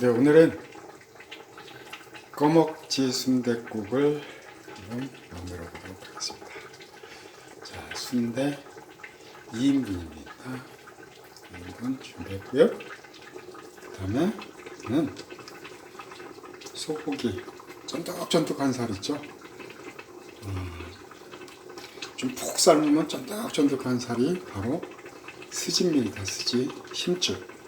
네, 오늘은 꺼먹지 순댓국을 한번 만들어 보도록 하겠습니다. 자, 순대 2인분입니다. 2인분 준비했고요. 그 다음에는 소고기 쫀득쫀득한 살 있죠? 음, 좀푹 삶으면 쫀득쫀득한 살이 바로 스지입니다. 스지 힘줄.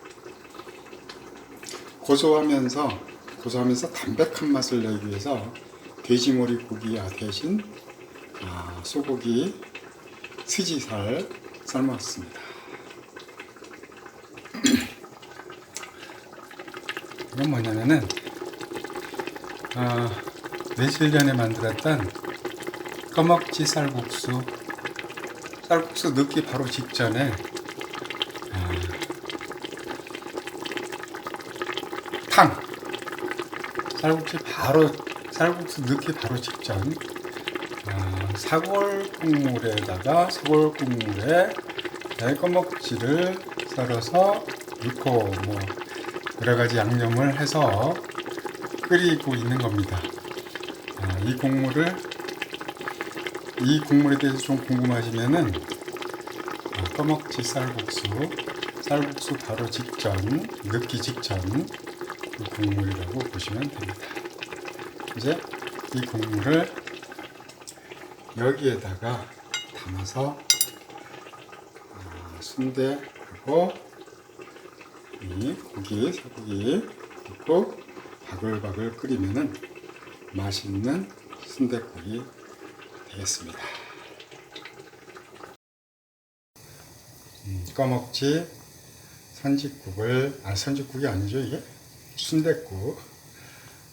고소하면서 고소하면서 담백한 맛을 내기 위해서 돼지머리 고기 대신 아, 소고기 스지살 삶았습니다. 이건 뭐냐면은 아, 며칠 전에 만들었던 꺼먹지 쌀국수 쌀국수 넣기 바로 직전에 탕 쌀국수 바로 쌀국수 넣기 바로 직전 아, 사골 국물에다가 사골 국물에 꺼먹지를 썰어서 넣고 뭐 여러 가지 양념을 해서 끓이고 있는 겁니다. 아, 이 국물을 이 국물에 대해서 좀 궁금하시면은 아, 꺼먹지 쌀국수 쌀국수 바로 직전 넣기 직전 그 국물이라고 보시면 됩니다. 이제 이 국물을 여기에다가 담아서 아, 순대하고 이 고기, 소고기 넣고 바글바글 끓이면은 맛있는 순대국이 되겠습니다. 음, 꺼먹지 선지국을 아 선지국이 아니죠 이게 순댓국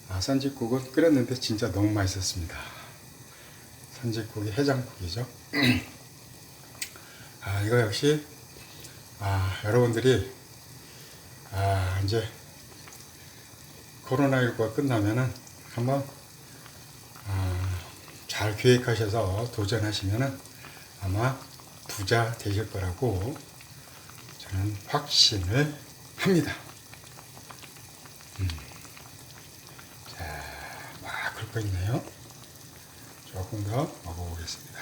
아, 선지국은 끓였는데 진짜 너무 맛있었습니다. 선지국이 해장국이죠. 아, 이거 역시 아, 여러분들이 아, 이제 코로나19가 끝나면은 한번 아, 잘 계획하셔서 도전하시면은 아마 부자 되실 거라고 저는 확신을 합니다. 막 긁고 있네요. 조금 더 먹어보겠습니다.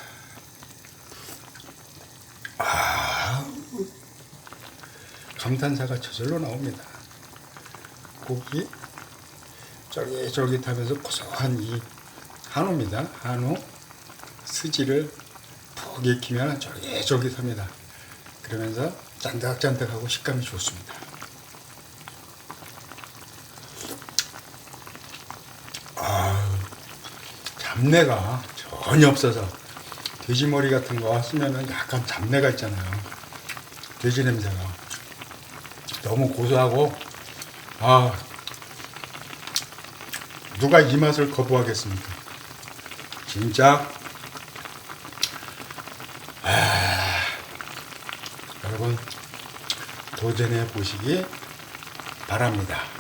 아, 감탄사가 저절로 나옵니다. 고기 쫄깃쫄깃하면서 고소한 이 한우입니다. 한우 스지를 푹 익히면 쫄깃쫄깃합니다. 그러면서 짠득짠득하고 식감이 좋습니다. 잡내가 전혀 없어서 돼지머리 같은 거 쓰면은 약간 잡내가 있잖아요. 돼지 냄새가 너무 고소하고 아 누가 이 맛을 거부하겠습니까? 진짜 아, 여러분 도전해 보시기 바랍니다.